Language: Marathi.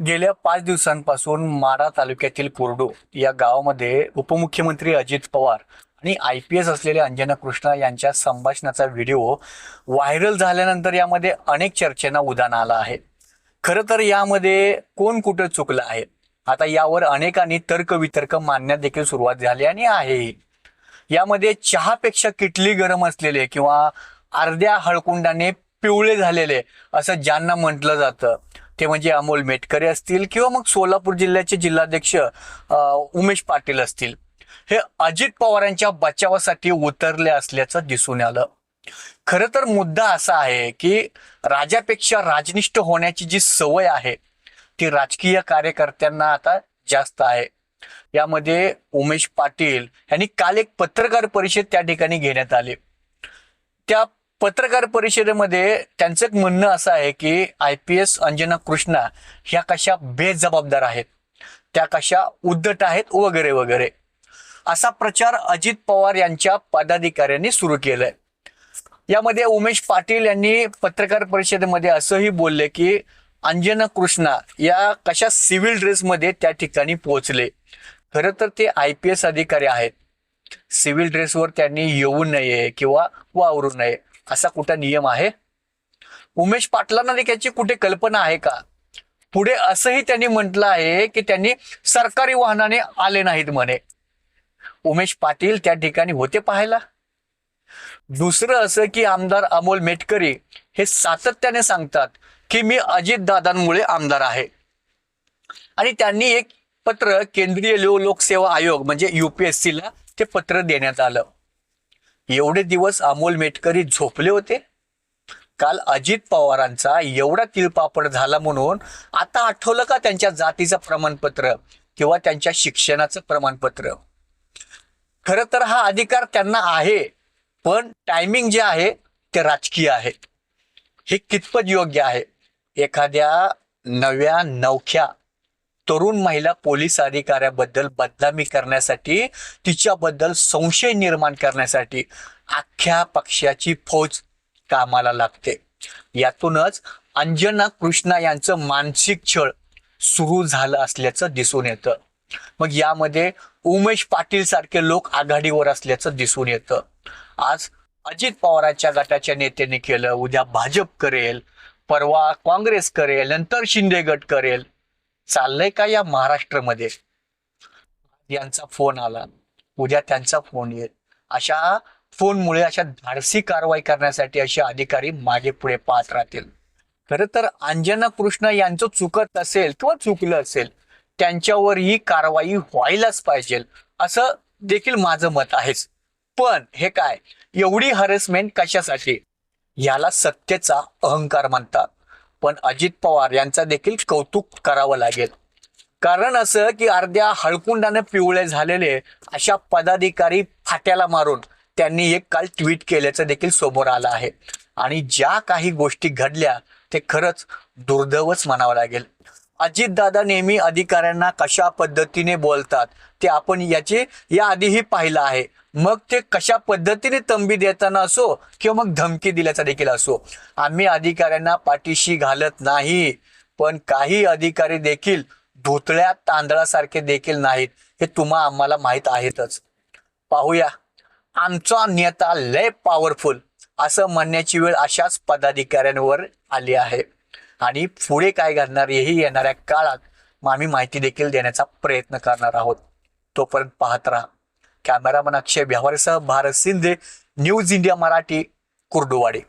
गेल्या पाच दिवसांपासून माढा तालुक्यातील कोरडो या गावामध्ये उपमुख्यमंत्री अजित पवार आणि आय पी एस असलेले अंजना कृष्णा यांच्या संभाषणाचा व्हिडिओ व्हायरल झाल्यानंतर यामध्ये अनेक चर्चेना उदाहरण आलं आहे. खरं तर यामध्ये कोण कुठं चुकलं आहे? आता यावर अनेकांनी तर्कवितर्क मानण्यात देखील सुरुवात झाली आणि आहेही यामध्ये चहापेक्षा किटली गरम असलेले किंवा अर्ध्या हळकुंडाने पिवळे झालेले असं ज्यांना म्हटलं जातं ते म्हणजे अमोल मेटकरे असतील किंवा मग सोलापूर जिल्ह्याचे जिल्हाध्यक्ष उमेश पाटील असतील. हे अजित पवारांच्या बचावासाठी उतरले असल्याचं दिसून आलं. खरं तर मुद्दा असा आहे की राजापेक्षा राजनिष्ठ होण्याची जी सवय आहे ती राजकीय कार्यकर्त्यांना आता जास्त आहे. यामध्ये उमेश पाटील यांनी काल एक पत्रकार परिषद त्या ठिकाणी घेण्यात आली. त्या पत्रकार परिषदेमध्ये त्यांचं एक म्हणणं असं आहे की I P S Anjana Krishna ह्या कशा बेजबाबदार आहेत? त्या कशा उद्धट आहेत वगैरे वगैरे. असा प्रचार अजित पवार यांच्या पदाधिकाऱ्यांनी सुरू केलाय. यामध्ये उमेश पाटील यांनी पत्रकार परिषदेमध्ये असंही बोलले की अंजना कृष्णा या कशा सिव्हिल ड्रेसमध्ये त्या ठिकाणी पोहोचले? खरं तर ते आय पी एस अधिकारी आहेत. सिव्हिल ड्रेसवर त्यांनी येऊ नये किंवा वावरू नये. असा कुठं नियम आहे? उमेश पाटलांना देखील कुठे कल्पना आहे का? पुढे असंही त्यांनी म्हटलं आहे की त्यांनी सरकारी वाहनाने आले नाहीत म्हणे. उमेश पाटील त्या ठिकाणी होते पाहायला. दुसरं असं की आमदार अमोल मेटकरी हे सातत्याने सांगतात की मी अजित दादांमुळे आमदार आहे. आणि त्यांनी एक पत्र केंद्रीय लो लोकसेवा आयोग म्हणजे युपीएससीला ते पत्र देण्यात आलं. एवढे दिवस अमोल मेटकरी झोपले होते? काल अजित पवारांचा एवढा तिळपापड झाला म्हणून आता आठवलं का त्यांच्या जातीचं प्रमाणपत्र किंवा त्यांच्या शिक्षणाचं प्रमाणपत्र? खरं तर हा अधिकार त्यांना आहे पण टायमिंग जे आहे ते राजकीय आहे. हे कितपत योग्य आहे? एखाद्या नव्या नवख्या तरुण महिला पोलीस अधिकाऱ्याबद्दल बदनामी करण्यासाठी तिच्याबद्दल संशय निर्माण करण्यासाठी अख्ख्या पक्षाची फौज कामाला लागते. यातूनच अंजना कृष्णा यांचं मानसिक छळ सुरू झालं असल्याचं दिसून येतं. मग यामध्ये उमेश पाटील सारखे लोक आघाडीवर असल्याचं दिसून येतं. आज अजित पवारांच्या गटाच्या नेत्यांनी केलं उद्या भाजप करेल परवा काँग्रेस करेल नंतर शिंदे गट करेल. चाललंय का या महाराष्ट्रामध्ये? यांचा फोन आला. उद्या त्यांचा फोन येईल. अशा फोनमुळे अशा धाडसी कारवाई करण्यासाठी असे अधिकारी मागे पुढे पाहत राहतील. खरं तर अंजना कृष्ण यांचं चुकत असेल किंवा चुकलं असेल त्यांच्यावर ही कारवाई व्हायलाच पाहिजे असं देखील माझं मत आहेच पण हे काय? एवढी हरेसमेंट कशासाठी? याला सत्तेचा अहंकार म्हणतात. पण अजित पवार यांचा देखील कौतुक करावं लागेल. कारण असं की अर्ध्या हळकुंडाने पिवळे झालेले अशा पदाधिकारी फाट्याला मारून त्यांनी एक काल ट्विट केल्याचं देखील समोर आलं आहे. आणि ज्या काही गोष्टी घडल्या ते खरंच दुर्दैवच म्हणावं लागेल. अजितदादा नेहमी अधिकाऱ्यांना कशा पद्धतीने बोलतात ते आपण याचे याआधीही पाहिलं आहे. मग ते कशा पद्धतीने तंबी देताना असो किंवा मग धमकी दिल्याचा देखील असो. आम्ही अधिकाऱ्यांना पाठीशी घालत नाही पण काही अधिकारी देखील धुतळ्या तांदळासारखे देखील नाहीत हे तुम्हा आम्हाला माहीत आहेतच. पाहूया. आमचा नेता लय पॉवरफुल असं म्हणण्याची वेळ अशाच पदाधिकाऱ्यांवर आली आहे. आणि पुढे काय घडणार हेही येणाऱ्या काळात मग आम्ही माहिती देखील देण्याचा प्रयत्न करणार आहोत. तोपर्यंत पाहत राहा. कॅमेरामन अक्षय व्यवहारसह भारत शिंदे न्यूज इंडिया मराठी कुर्डुवाडी.